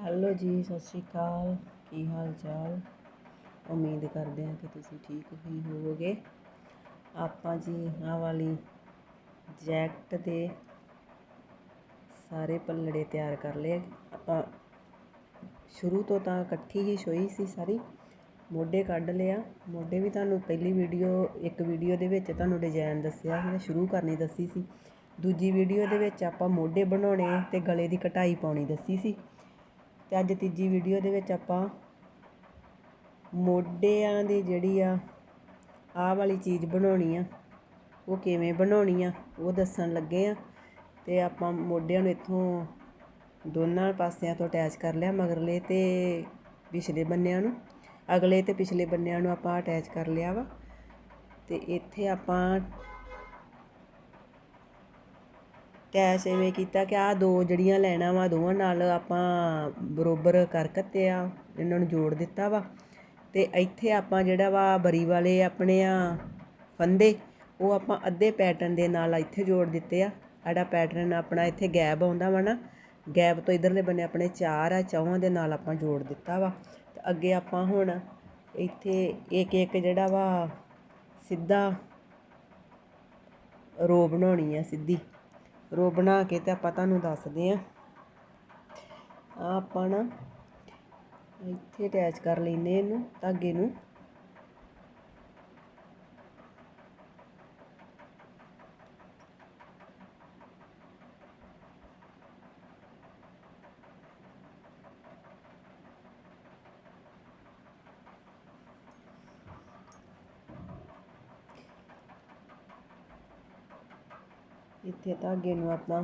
Hello ਜੀ, ਸਤਿ ਸ਼੍ਰੀ ਅਕਾਲ। ਕੀ ਹਾਲ ਚਾਲ? ਉਮੀਦ ਕਰਦੇ ਹਾਂ ਕਿ ਤੁਸੀਂ ਠੀਕ ਹੀ ਹੋਵੋਗੇ। ਆਪਾਂ ਜੀ ਆਹ ਵਾਲੀ ਜੈਕਟ ਦੇ ਸਾਰੇ ਪੱਲੜੇ ਤਿਆਰ ਕਰ ਲਏ ਆਪਾਂ ਸ਼ੁਰੂ ਤੋਂ ਤਾਂ ਇਕੱਠੀ ਹੀ ਸੋਈ ਸੀ ਸਾਰੀ। ਮੋਢੇ ਕੱਢ ਲਿਆ ਮੋਢੇ ਵੀ ਤੁਹਾਨੂੰ ਪਹਿਲੀ ਵੀਡੀਓ, ਇੱਕ ਵੀਡੀਓ ਦੇ ਵਿੱਚ ਤੁਹਾਨੂੰ ਡਿਜ਼ਾਈਨ ਦੱਸਿਆ ਸੀ ਸ਼ੁਰੂ ਕਰਨੀ ਦੱਸੀ ਸੀ। ਦੂਜੀ ਵੀਡੀਓ ਦੇ ਵਿੱਚ ਆਪਾਂ ਮੋਢੇ ਬਣਾਉਣੇ ਤੇ ਗਲੇ ਦੀ ਕਟਾਈ ਪਾਉਣੀ ਦੱਸੀ ਸੀ। ਅਤੇ ਅੱਜ ਤੀਜੀ ਵੀਡੀਓ ਦੇ ਵਿੱਚ ਆਪਾਂ ਮੋਢਿਆਂ ਦੀ ਜਿਹੜੀ ਆ, ਆਹ ਵਾਲੀ ਚੀਜ਼ ਬਣਾਉਣੀ ਆ। ਉਹ ਕਿਵੇਂ ਬਣਾਉਣੀ ਆ, ਉਹ ਦੱਸਣ ਲੱਗੇ ਆ। ਤੇ ਆਪਾਂ ਮੋਢਿਆਂ ਨੂੰ ਇੱਥੋਂ ਦੋਨਾਂ ਪਾਸਿਆਂ ਤੋਂ ਅਟੈਚ ਕਰ ਲਿਆ ਮਗਰਲੇ ਤੇ ਪਿਛਲੇ ਬੰਨਿਆਂ ਨੂੰ। ਅਗਲੇ ਤੇ ਪਿਛਲੇ ਬੰਨਿਆਂ ਨੂੰ ਆਪਾਂ ਅਟੈਚ ਕਰ ਲਿਆ ਵਾ। ਤੇ ਇੱਥੇ ਆਪਾਂ ਕੈਸ ਇਵੇਂ ਕੀਤਾ ਕਿ ਆਹ ਦੋ ਜਿਹੜੀਆਂ ਲੈਣਾ ਵਾ ਦੋਵਾਂ ਨਾਲ ਆਪਾਂ ਬਰੋਬਰ ਕਰ ਕੱਤੇ ਆ, ਇਹਨਾਂ ਨੂੰ ਜੋੜ ਦਿੱਤਾ ਵਾ। ਅਤੇ ਇੱਥੇ ਆਪਾਂ ਜਿਹੜਾ ਵਾ ਬਰੀ ਵਾਲੇ ਆਪਣੇ ਆ ਫੰਦੇ, ਉਹ ਆਪਾਂ ਅੱਧੇ ਪੈਟਰਨ ਦੇ ਨਾਲ ਇੱਥੇ ਜੋੜ ਦਿੱਤੇ ਆ। ਸਾਡਾ ਪੈਟਰਨ ਆਪਣਾ ਇੱਥੇ ਗੈਪ ਆਉਂਦਾ ਵਾ ਨਾ, ਗੈਪ ਤੋਂ ਇਧਰਲੇ ਬੰਨੇ ਆਪਣੇ ਚਾਰ ਆ ਚੌਹਾਂ ਦੇ ਨਾਲ ਆਪਾਂ ਜੋੜ ਦਿੱਤਾ ਵਾ। ਤੇ ਅੱਗੇ ਆਪਾਂ ਹੁਣ ਇੱਥੇ ਇੱਕ ਇੱਕ ਜਿਹੜਾ ਵਾ ਸਿੱਧਾ ਰੋ ਬਣਾਉਣੀ ਆ ਸਿੱਧੀ। ਰੋ ਬਣਾ ਕੇ ਤੇ ਆਪਾਂ ਤੁਹਾਨੂੰ ਦੱਸਦੇ ਆ ਆ ਆਪਾਂ ਨਾ ਇੱਥੇ ਅਟੈਚ ਕਰ ਲੈਨੇ ਇਹਨੂੰ, ਧਾਗੇ ਨੂੰ। ਇੱਥੇ ਧਾਗੇ ਨੂੰ ਆਪਾਂ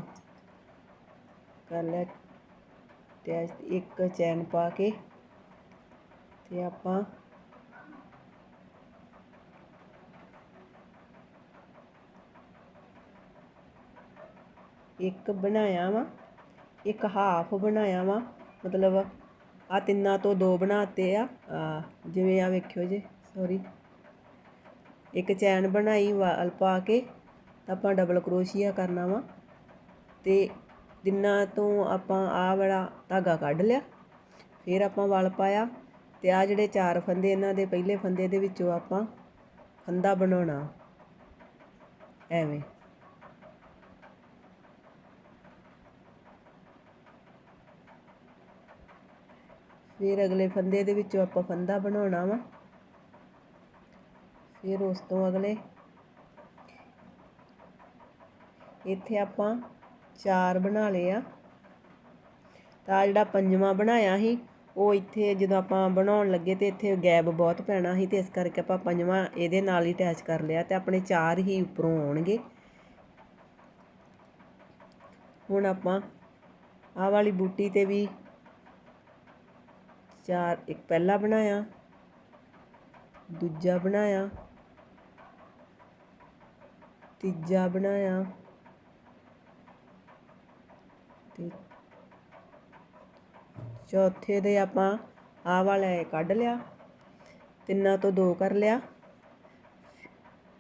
ਕਰ ਲਿਆ ਤੇ ਇੱਕ ਚੈਨ ਪਾ ਕੇ ਤੇ ਆਪਾਂ ਇੱਕ ਬਣਾਇਆ ਵਾ ਇੱਕ ਹਾਫ ਬਣਾਇਆ ਵਾ ਮਤਲਬ ਆ ਤਿੰਨਾਂ ਤੋਂ ਦੋ ਬਣਾਤੇ ਆ ਆ, ਜਿਵੇਂ ਆ ਵੇਖਿਓ ਜੇ ਸੌਰੀ ਇੱਕ ਚੈਨ ਬਣਾਈ ਵਾਲ ਪਾ ਕੇ ਤਾਂ ਆਪਾਂ ਡਬਲ ਕਰੋਸ਼ੀਆ ਕਰਨਾ ਵਾ। ਤੇ ਤਿੰਨਾਂ ਤੋਂ ਆਪਾਂ ਆਹ ਵਾਲਾ ਧਾਗਾ ਕੱਢ ਲਿਆ, ਫਿਰ ਆਪਾਂ ਵਲ ਪਾਇਆ। ਤੇ ਆ ਜਿਹੜੇ ਚਾਰ ਫੰਦੇ ਇਹਨਾਂ ਦੇ ਪਹਿਲੇ ਫੰਦੇ ਦੇ ਵਿੱਚੋਂ ਆਪਾਂ ਫੰਦਾ ਬਣਾਉਣਾ। ਐਵੇਂ। ਫਿਰ ਅਗਲੇ ਫੰਦੇ ਦੇ ਵਿੱਚੋਂ ਆਪਾਂ ਫੰਦਾ ਬਣਾਉਣਾ ਵਾ। ਫਿਰ ਉਸ ਤੋਂ ਅਗਲੇ ਇੱਥੇ ਆਪਾਂ ਚਾਰ ਬਣਾ ਲਏ ਆ। ਤਾਂ ਜਿਹੜਾ ਪੰਜਵਾਂ ਬਣਾਇਆ ਸੀ, ਉਹ ਇੱਥੇ ਜਦੋਂ ਆਪਾਂ ਬਣਾਉਣ ਲੱਗੇ ਤੇ ਇੱਥੇ ਗੈਪ ਬਹੁਤ ਪੈਣਾ ਸੀ ਤੇ ਇਸ ਕਰਕੇ ਆਪਾਂ ਪੰਜਵਾਂ ਇਹਦੇ ਨਾਲ ਹੀ ਅਟੈਚ ਕਰ ਲਿਆ ਤੇ ਆਪਣੇ ਚਾਰ ਹੀ ਉੱਪਰੋਂ ਆਉਣਗੇ। ਹੁਣ ਆਪਾਂ ਆਹ ਵਾਲੀ ਬੂਟੀ ਤੇ ਵੀ ਚਾਰ, ਇੱਕ ਪਹਿਲਾ ਬਣਾਇਆ, ਦੂਜਾ ਬਣਾਇਆ, ਤੀਜਾ ਬਣਾਇਆ ਚੌਥੇ ਦੇ ਆਪਾਂ ਆਹ ਵਾਲਾ ਕੱਢ ਲਿਆ, ਤਿੰਨਾਂ ਤੋਂ ਦੋ ਕਰ ਲਿਆ।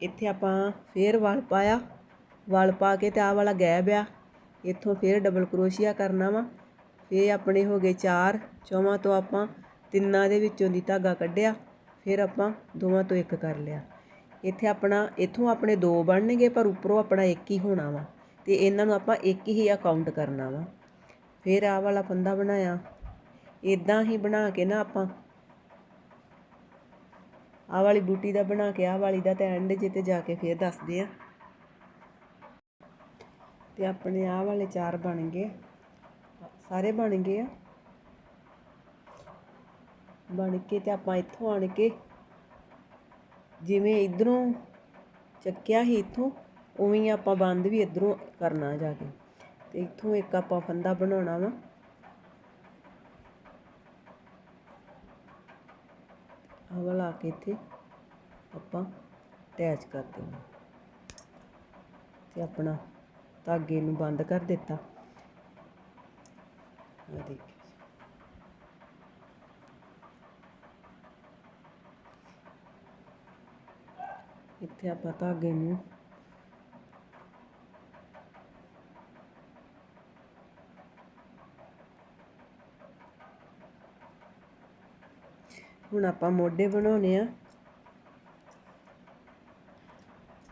ਇੱਥੇ ਆਪਾਂ ਫੇਰ ਵਲ ਪਾਇਆ। ਵਲ ਪਾ ਕੇ ਤੇ ਆਹ ਵਾਲਾ ਗੈਬ ਆ। ਇੱਥੋਂ ਫੇਰ ਡਬਲ ਕਰੋਸ਼ੀਆ ਕਰਨਾ ਵਾ। ਫੇਰ ਆਪਣੇ ਹੋ ਗਏ ਚਾਰ। ਚੌਵਾਂ ਤੋਂ ਆਪਾਂ ਤਿੰਨਾਂ ਦੇ ਵਿੱਚੋਂ ਦੀ ਧਾਗਾ ਕੱਢਿਆ। ਫਿਰ ਆਪਾਂ ਦੋਵਾਂ ਤੋਂ ਇੱਕ ਕਰ ਲਿਆ। ਇੱਥੇ ਆਪਣਾ, ਇੱਥੋਂ ਆਪਣੇ ਦੋ ਬਣਨਗੇ, ਪਰ ਉੱਪਰੋਂ ਆਪਣਾ ਇੱਕ ਹੀ ਹੋਣਾ ਵਾ। ਤੇ ਇਹਨਾਂ ਨੂੰ ਆਪਾਂ ਇੱਕ ਹੀ ਅਕਾਊਂਟ ਕਰਨਾ ਵਾ। ਫਿਰ ਆਹ ਵਾਲਾ ਫੰਦਾ ਬਣਾਇਆ। ਇਦਾਂ ਹੀ ਬਣਾ ਕੇ ਨਾ ਆਪਾਂ। ਆਹ ਵਾਲੀ ਬੂਟੀ ਦਾ ਬਣਾ ਕੇ, ਆਹ ਵਾਲੀ ਦਾ ਤੇ ਐਂਡ ਜੇ ਜਿੱਤੇ ਜਾ ਕੇ ਫਿਰ ਦੱਸਦੇ ਆ। ਤੇ ਆਪਣੇ ਆਹ ਵਾਲੇ ਚਾਰ ਬਣ ਗਏ। ਸਾਰੇ ਬਣ ਗਏ ਆ। ਬਣ ਕੇ ਤੇ ਆਪਾਂ ਇੱਥੋਂ ਆਣ ਕੇ ਜਿਵੇਂ ਇਧਰੋਂ ਚੱਕਿਆ ਹੀ ਇੱਥੋਂ, ਉਵੇਂ ਹੀ ਆਪਾਂ ਬੰਦ ਵੀ ਇਧਰੋਂ ਕਰਨਾ ਜਾ ਕੇ। ਤੇ ਇੱਥੋਂ ਇੱਕ ਆਪਾਂ ਫੰਦਾ ਬਣਾਉਣਾ ਵਾ। ਆਹ ਵਾਲਾ ਕੇ ਇੱਥੇ ਆਪਾਂ ਅਟੈਚ ਕਰ ਦੇਣਾ। ਤੇ ਆਪਣਾ ਧਾਗੇ ਨੂੰ ਬੰਦ ਕਰ ਦਿੱਤਾ। ਆ ਦੇਖਿਓ ਇੱਥੇ ਆਪਾਂ ਧਾਗੇ ਨੂੰ ਹੁਣ ਆਪਾਂ ਮੋਢੇ ਬਣਾਉਣੇ ਆ।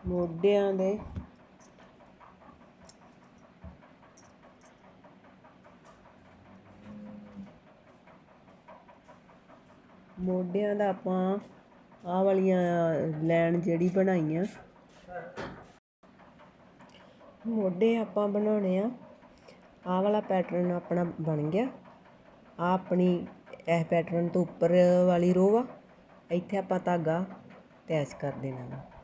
ਮੋਢਿਆਂ ਦੇ ਮੋਢਿਆਂ ਦਾ ਆਪਾਂ ਆਹ ਵਾਲੀਆਂ ਲੈਣ ਜਿਹੜੀ ਬਣਾਈਆਂ। ਮੋਢੇ ਆਪਾਂ ਬਣਾਉਣੇ ਆ। ਆਹ ਵਾਲਾ ਪੈਟਰਨ ਆਪਣਾ ਬਣ ਗਿਆ। ਆ ਆਪਣੀ ਇਹ ਪੈਟਰਨ ਤੋਂ ਉੱਪਰ ਵਾਲੀ ਰੋ ਆ। ਇੱਥੇ ਆਪਾਂ ਧਾਗਾ ਅਟੈਚ ਕਰ ਦੇਣਾ ਵਾ।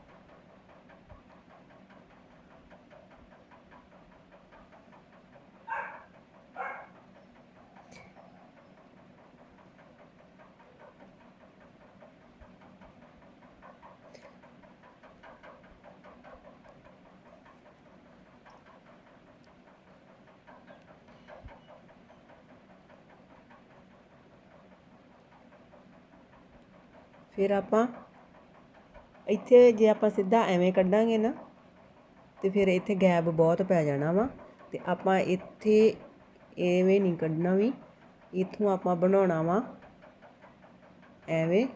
ਫਿਰ ਆਪਾਂ ਇੱਥੇ ਜੇ ਆਪਾਂ ਸਿੱਧਾ ਐਵੇਂ ਕੱਢਾਂਗੇ ਨਾ, ਤੇ ਫਿਰ ਇੱਥੇ ਗੈਪ ਬਹੁਤ ਪੈ ਜਾਣਾ ਵਾ, ਤੇ ਆਪਾਂ ਇੱਥੇ ਐਵੇਂ ਨਹੀਂ ਕੱਢਣਾ ਵੀ, ਇੱਥੋਂ ਆਪਾਂ ਬਣਾਉਣਾ ਵਾ, ਐਵੇਂ।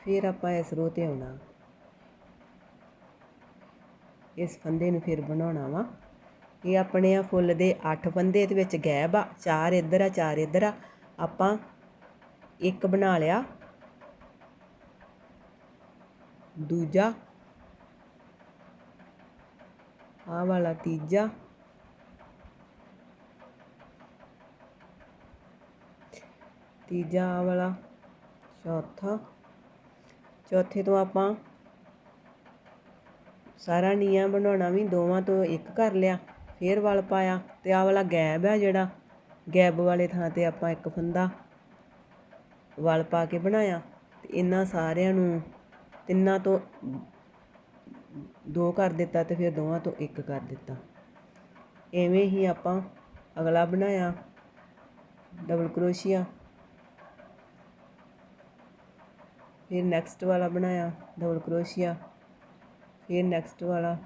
ਫਿਰ ਆਪਾਂ ਇਸ ਰੋ ਤੇ ਆਉਣਾ। ਇਸ ਫੰਦੇ ਨੂੰ ਫਿਰ ਬਣਾਉਣਾ ਵਾ। ਇਹ ਆਪਣੇ ਆ ਫੁੱਲ ਦੇ 8 ਫੰਦੇ ਦੇ ਵਿੱਚ ਗੈਬ ਆ, ਚਾਰ ਇੱਧਰ ਆ, ਚਾਰ ਇੱਧਰ ਆ। ਆਪਾਂ ਇੱਕ ਬਣਾ ਲਿਆ। ਦੂਜਾ। ਆ ਵਾਲਾ ਤੀਜਾ। ਤੀਜਾ ਆ ਵਾਲਾ। ਚੌਥਾ। ਚੌਥੇ ਤੋਂ ਆਪਾਂ ਸਾਰਾ ਨੀਆਂ ਬਣਾਉਣਾ ਵੀ, ਦੋਵਾਂ ਤੋਂ ਇੱਕ ਕਰ ਲਿਆ। ਫਿਰ ਵਲ ਪਾਇਆ ਅਤੇ ਆਹ ਵਾਲਾ ਗੈਬ ਆ ਜਿਹੜਾ, ਗੈਬ ਵਾਲੇ ਥਾਂ ਤੇ ਆਪਾਂ ਇੱਕ ਫੰਦਾ ਵਲ ਪਾ ਕੇ ਬਣਾਇਆ ਤੇ ਇਹਨਾਂ ਸਾਰਿਆਂ ਨੂੰ ਤਿੰਨਾਂ ਤੋਂ ਦੋ ਕਰ ਦਿੱਤਾ ਤੇ ਫਿਰ ਦੋਵਾਂ ਤੋਂ ਇੱਕ ਕਰ ਦਿੱਤਾ। ਐਵੇਂ ਹੀ ਆਪਾਂ ਅਗਲਾ ਬਣਾਇਆ ਡਬਲ ਕਰੋਸ਼ੀਆ ਫਿਰ ਨੈਕਸਟ ਵਾਲਾ ਬਣਾਇਆ ਡਬਲ ਕਰੋਸ਼ੀਆ ਫਿਰ ਨੈਕਸਟ ਵਾਲਾ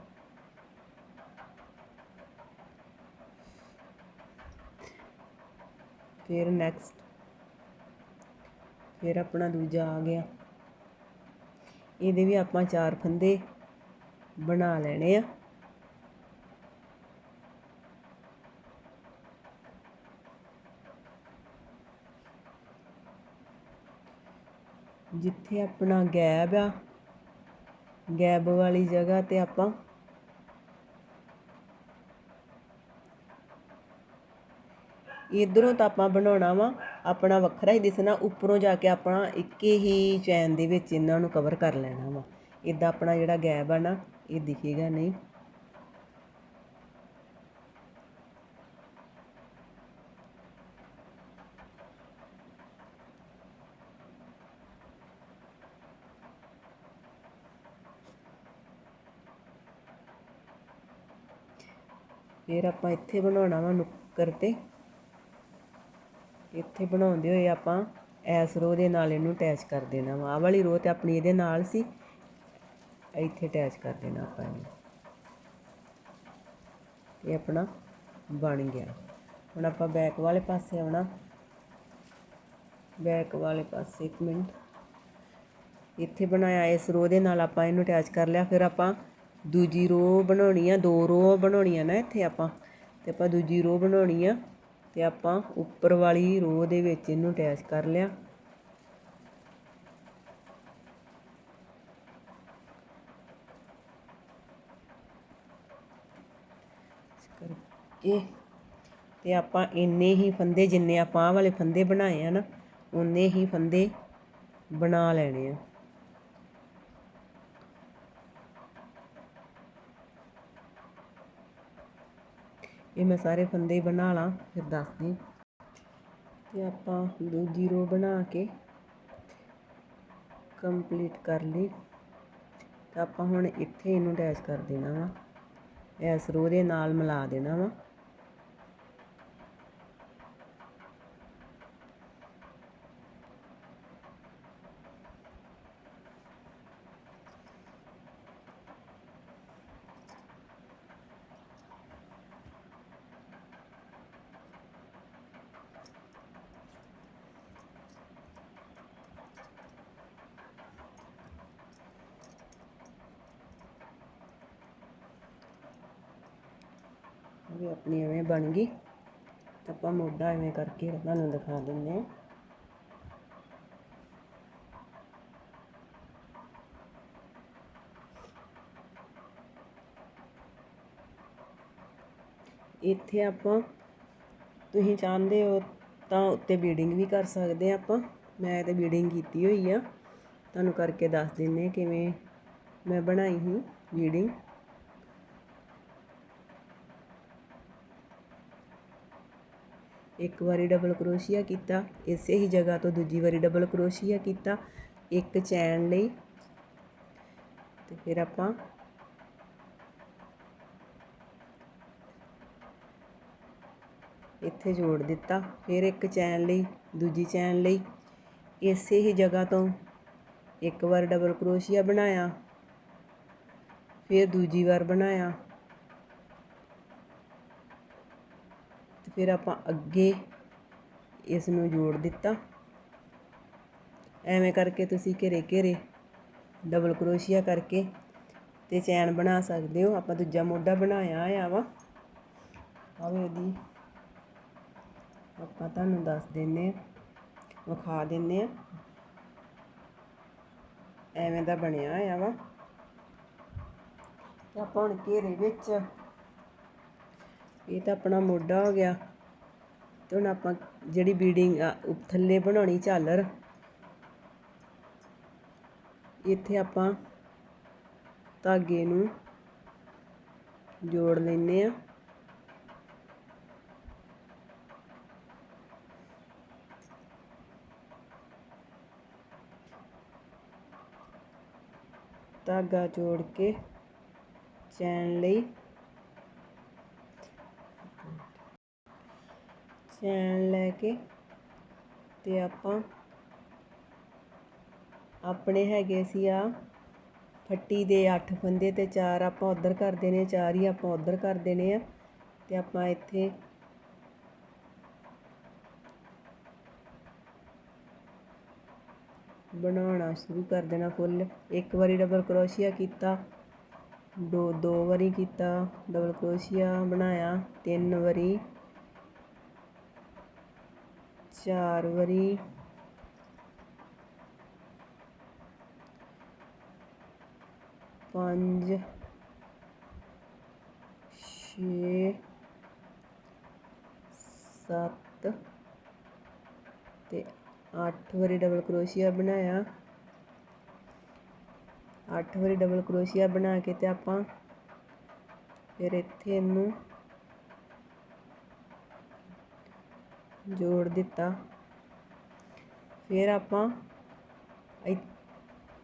ਫਿਰ ਨੈਕਸਟ ਫਿਰ ਆਪਣਾ ਦੂਜਾ ਆ ਗਿਆ। ਇਹਦੇ ਵੀ ਆਪਾਂ ਚਾਰ ਫੰਦੇ ਬਣਾ ਲੈਣੇ ਆ। ਜਿੱਥੇ ਆਪਣਾ ਗੈਬ ਆ, ਗੈਬ ਵਾਲੀ ਜਗ੍ਹਾ ਤੇ ਆਪਾਂ ਇਧਰੋਂ ਤਾਂ ਆਪਾਂ ਬਣਾਉਣਾ ਵਾ ਆਪਣਾ ਵੱਖਰਾ ਹੀ ਦਿਸਣਾ, ਉੱਪਰੋਂ ਜਾ ਕੇ ਆਪਣਾ ਇੱਕ ਹੀ ਚੈਨ ਦੇ ਵਿੱਚ ਇਹਨਾਂ ਨੂੰ ਕਵਰ ਕਰ ਲੈਣਾ ਵਾ। ਇਦਾਂ ਆਪਣਾ ਜਿਹੜਾ ਗੈਬ ਆ ਨਾ, ਇਹ ਦਿਖੇਗਾ ਨਹੀਂ। ਫਿਰ ਆਪਾਂ ਇੱਥੇ ਬਣਾਉਣਾ ਵਾ ਨੁੱਕਰ ਤੇ। ਇੱਥੇ ਬਣਾਉਂਦੇ ਹੋਏ ਆਪਾਂ ਐਸ ਰੋ ਦੇ ਨਾਲ ਇਹਨੂੰ ਅਟੈਚ ਕਰ ਦੇਣਾ ਵਾ। ਆਹ ਵਾਲੀ ਰੋ ਤੇ ਆਪਣੀ ਇਹਦੇ ਨਾਲ ਸੀ। ਇੱਥੇ ਅਟੈਚ ਕਰ ਦੇਣਾ ਆਪਾਂ ਇਹਨੂੰ। ਇਹ ਆਪਣਾ ਬਣ ਗਿਆ। ਹੁਣ ਆਪਾਂ ਬੈਕ ਵਾਲੇ ਪਾਸੇ ਆਉਣਾ। ਬੈਕ ਵਾਲੇ ਪਾਸੇ ਇੱਕ ਮਿੰਟ। ਇੱਥੇ ਬਣਾਇਆ ਇਸ ਰੋ ਦੇ ਨਾਲ ਆਪਾਂ ਇਹਨੂੰ ਅਟੈਚ ਕਰ ਲਿਆ। ਫਿਰ ਆਪਾਂ ਦੂਜੀ ਰੋ ਬਣਾਉਣੀ ਆ। ਦੋ ਰੋ ਬਣਾਉਣੀਆਂ ਨਾ ਇੱਥੇ ਆਪਾਂ। ਤੇ ਆਪਾਂ ਦੂਜੀ ਰੋ ਬਣਾਉਣੀ ਆ। ਅਤੇ ਆਪਾਂ ਉੱਪਰ ਵਾਲੀ ਰੋ ਦੇ ਵਿੱਚ ਇਹਨੂੰ ਅਟੈਚ ਕਰ ਲਿਆ। ਕਰਕੇ ਤੇ ਆਪਾਂ ਇੰਨੇ ਹੀ ਫੰਦੇ, ਜਿੰਨੇ ਆਪਾਂ ਆਹ ਵਾਲੇ ਫੰਦੇ ਬਣਾਏ ਆ ਨਾ ਉਨੇ ਹੀ ਫੰਦੇ ਬਣਾ ਲੈਣੇ ਆ। ਇਹ ਮੈਂ ਸਾਰੇ ਫੰਦੇ ਹੀ ਬਣਾ ਲਾਂ, ਫਿਰ ਦੱਸਦੀ ਤੇ ਆਪਾਂ ਦੂਜੀ ਰੋ ਬਣਾ ਕੇ ਕੰਪਲੀਟ ਕਰ ਲਈ। ਤਾਂ ਆਪਾਂ ਹੁਣ ਇੱਥੇ ਇਹਨੂੰ ਅਟੈਚ ਕਰ ਦੇਣਾ ਵਾ। ਇਸ ਰੋ ਦੇ ਨਾਲ ਮਿਲਾ ਦੇਣਾ ਵਾ। ਵੀ ਆਪਣੀ ਐਵੇਂ ਬਣ ਗਈ। ਤਾਂ ਆਪਾਂ ਮੋਢਾ ਐਵੇਂ ਕਰਕੇ ਤੁਹਾਨੂੰ ਦਿਖਾ ਦਿੰਦੇ ਹਾਂ। ਇੱਥੇ ਆਪਾਂ, ਤੁਸੀਂ ਚਾਹੁੰਦੇ ਹੋ ਤਾਂ ਉੱਤੇ ਬੀਡਿੰਗ ਵੀ ਕਰ ਸਕਦੇ ਆ ਆਪਾਂ। ਮੈਂ ਤੇ ਬੀਡਿੰਗ ਕੀਤੀ ਹੋਈ ਆ। ਤੁਹਾਨੂੰ ਕਰਕੇ ਦੱਸ ਦਿੰਨੇ ਕਿਵੇਂ ਮੈਂ ਬਣਾਈ ਸੀ ਬੀਡਿੰਗ। ਇੱਕ ਵਾਰੀ ਡਬਲ ਕਰੋਸ਼ੀਆ ਕੀਤਾ, ਇਸੇ ਹੀ ਜਗ੍ਹਾ ਤੋਂ ਦੂਜੀ ਵਾਰੀ ਡਬਲ ਕਰੋਸ਼ੀਆ ਕੀਤਾ, ਇੱਕ ਚੈਨ ਲਈ। ਤੇ ਫਿਰ ਆਪਾਂ ਇੱਥੇ ਜੋੜ ਦਿੱਤਾ। ਫਿਰ ਇੱਕ ਚੈਨ ਲਈ, ਦੂਜੀ ਚੈਨ ਲਈ। ਇਸੇ ਹੀ ਜਗ੍ਹਾ ਤੋਂ ਇੱਕ ਵਾਰ ਡਬਲ ਕਰੋਸ਼ੀਆ ਬਣਾਇਆ, ਫਿਰ ਦੂਜੀ ਵਾਰ ਬਣਾਇਆ। ਫਿਰ ਆਪਾਂ ਅੱਗੇ ਇਸ ਨੂੰ ਜੋੜ ਦਿੱਤਾ। ਐਵੇਂ ਕਰਕੇ ਤੁਸੀਂ ਘੇਰੇ ਘੇਰੇ ਡਬਲ ਕਰੋਸ਼ੀਆ ਕਰਕੇ ਤੇ ਚੈਨ ਬਣਾ ਸਕਦੇ ਹੋ। ਆਪਾਂ ਦੂਜਾ ਮੋਢਾ ਬਣਾਇਆ ਆ ਵਾ। ਆਵੇ ਉਹਦੀ ਆਪਾਂ ਤੁਹਾਨੂੰ ਦੱਸ ਦਿੰਨੇ ਆ ਵਿਖਾ ਦਿੰਨੇ ਆ ਐਵੇਂ ਦਾ ਬਣਿਆ ਆ ਵਾ। ਤੇ ਆਪਾਂ ਹੁਣ ਘੇਰੇ ਵਿੱਚ, ਇਹ ਤਾਂ ਆਪਣਾ ਮੋਢਾ ਹੋ ਗਿਆ। ਅਤੇ ਹੁਣ ਆਪਾਂ ਜਿਹੜੀ ਬੀਡਿੰਗ ਆ, ਥੱਲੇ ਬਣਾਉਣੀ ਝਾਲਰ। ਇੱਥੇ ਆਪਾਂ ਧਾਗੇ ਨੂੰ ਜੋੜ ਲੈਨੇ ਆ ਧਾਗਾ ਜੋੜ ਕੇ ਚੈਨ ਲਈ ਚੈਨ ਲੈ ਕੇ ਅਤੇ ਆਪਾਂ ਆਪਣੇ ਹੈਗੇ ਸੀ ਆ ਫੱਟੀ ਦੇ 8 ਫੰਦੇ ਤੇ ਚਾਰ ਆਪਾਂ ਉਧਰ ਕਰ ਦੇਣੇ ਚਾਰ ਹੀ ਆਪਾਂ ਉਧਰ ਕਰ ਦੇਣੇ ਆ ਤੇ ਆਪਾਂ ਇੱਥੇ ਬਣਾਉਣਾ ਸ਼ੁਰੂ ਕਰ ਦੇਣਾ ਫੁੱਲ। ਇੱਕ ਵਾਰੀ ਡਬਲ ਕਰੋਸ਼ੀਆ ਕੀਤਾ, ਦੋ ਦੋ ਵਾਰੀ ਕੀਤਾ ਡਬਲ ਕਰੋਸ਼ੀਆ ਬਣਾਇਆ, ਤਿੰਨ ਵਾਰੀ ਚਾਰ ਵਾਰੀ। ਪੰਜ, ਛੇ, ਸੱਤ ਤੇ 8 ਵਾਰੀ ਡਬਲ ਕਰੋਸ਼ੀਆ ਬਣਾਇਆ। 8 ਵਾਰੀ ਡਬਲ ਕਰੋਸ਼ੀਆ ਬਣਾ ਕੇ ਤੇ ਆਪਾਂ ਫਿਰ ਇੱਥੇ ਇਹਨੂੰ ਜੋੜ ਦਿੱਤਾ। ਫਿਰ ਆਪਾਂ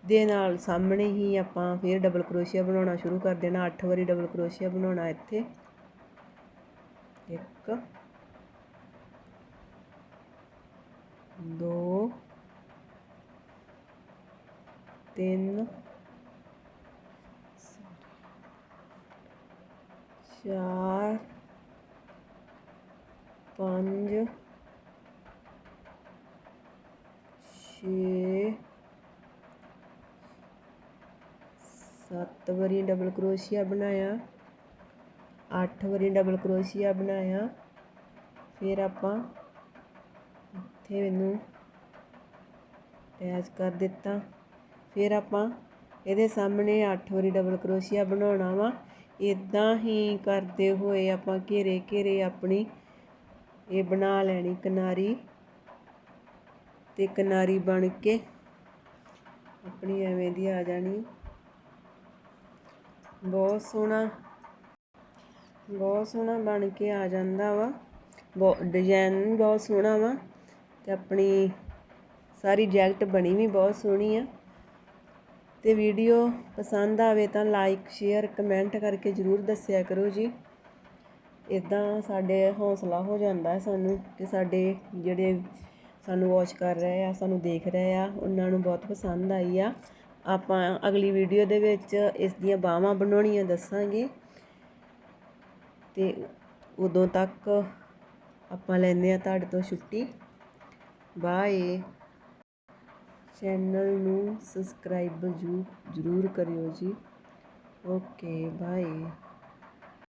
ਦੇ ਨਾਲ ਸਾਹਮਣੇ ਹੀ ਆਪਾਂ ਫਿਰ ਡਬਲ ਕਰੋਸ਼ੀਆ ਬਣਾਉਣਾ ਸ਼ੁਰੂ ਕਰ ਦੇਣਾ। 8 ਵਾਰੀ ਡਬਲ ਕਰੋਸ਼ੀਆ ਬਣਾਉਣਾ ਇੱਥੇ। ਇੱਕ, ਦੋ, ਤਿੰਨ, ਚਾਰ, ਪੰਜ ਛੇ ਸੱਤ ਵਾਰੀ ਡਬਲ ਕਰੋਸ਼ੀਆ ਬਣਾਇਆ। ਅੱਠ ਵਾਰੀ ਡਬਲ ਕਰੋਸ਼ੀਆ ਬਣਾਇਆ। ਫਿਰ ਆਪਾਂ ਇੱਥੇ ਇਹਨੂੰ ਅਟੈਚ ਕਰ ਦਿੱਤਾ। ਫਿਰ ਆਪਾਂ ਇਹਦੇ ਸਾਹਮਣੇ 8 ਵਾਰੀ ਡਬਲ ਕਰੋਸ਼ੀਆ ਬਣਾਉਣਾ ਵਾ। ਇਦਾਂ ਹੀ ਕਰਦੇ ਹੋਏ ਆਪਾਂ ਘੇਰੇ ਘੇਰੇ ਆਪਣੀ ਇਹ ਬਣਾ ਲੈਣੀ ਕਿਨਾਰੀ ਤੇ ਕਿਨਾਰੀ ਬਣ ਕੇ ਆਪਣੀ ਐਵੇਂ ਦੀ ਆ ਜਾਣੀ। ਬਹੁਤ ਸੋਹਣਾ ਬਹੁਤ ਸੋਹਣਾ ਬਣ ਕੇ ਆ ਜਾਂਦਾ ਵਾ। ਬਹੁਤ ਡਿਜ਼ਾਈਨ ਬਹੁਤ ਸੋਹਣਾ ਵਾ ਤੇ ਆਪਣੀ ਸਾਰੀ ਜੈਕਟ ਬਣੀ ਵੀ ਬਹੁਤ ਸੋਹਣੀ ਆ। ਤੇ ਵੀਡੀਓ ਪਸੰਦ ਆਵੇ ਤਾਂ ਲਾਈਕ ਸ਼ੇਅਰ ਕਮੈਂਟ ਕਰਕੇ ਜਰੂਰ ਦੱਸਿਆ ਕਰੋ ਜੀ। ਇਦਾਂ ਸਾਡੇ ਹੌਸਲਾ ਹੋ ਜਾਂਦਾ ਹੈ ਸਾਨੂੰ ਕਿ ਸਾਡੇ ਜਿਹੜੇ ਸਾਨੂੰ ਵਾਚ ਕਰ ਰਹੇ ਆ, ਸਾਨੂੰ ਦੇਖ ਰਹੇ ਆ, ਉਹਨਾਂ ਨੂੰ ਬਹੁਤ ਪਸੰਦ ਆਈ ਆ। ਆਪਾਂ ਅਗਲੀ ਵੀਡੀਓ ਦੇ ਵਿੱਚ ਇਸ ਦੀਆਂ ਬਾਹਾਂ ਬਣਾਉਣੀਆਂ ਦੱਸਾਂਗੇ। ਤੇ ਉਦੋਂ ਤੱਕ ਆਪਾਂ ਲੈਂਦੇ ਆ ਤੁਹਾਡੇ ਤੋਂ ਛੁੱਟੀ। ਬਾਏ। ਚੈਨਲ ਨੂੰ ਸਬਸਕ੍ਰਾਈਬ ਜੂ, ਜਰੂਰ ਕਰਿਓ ਜੀ। Okay, bye.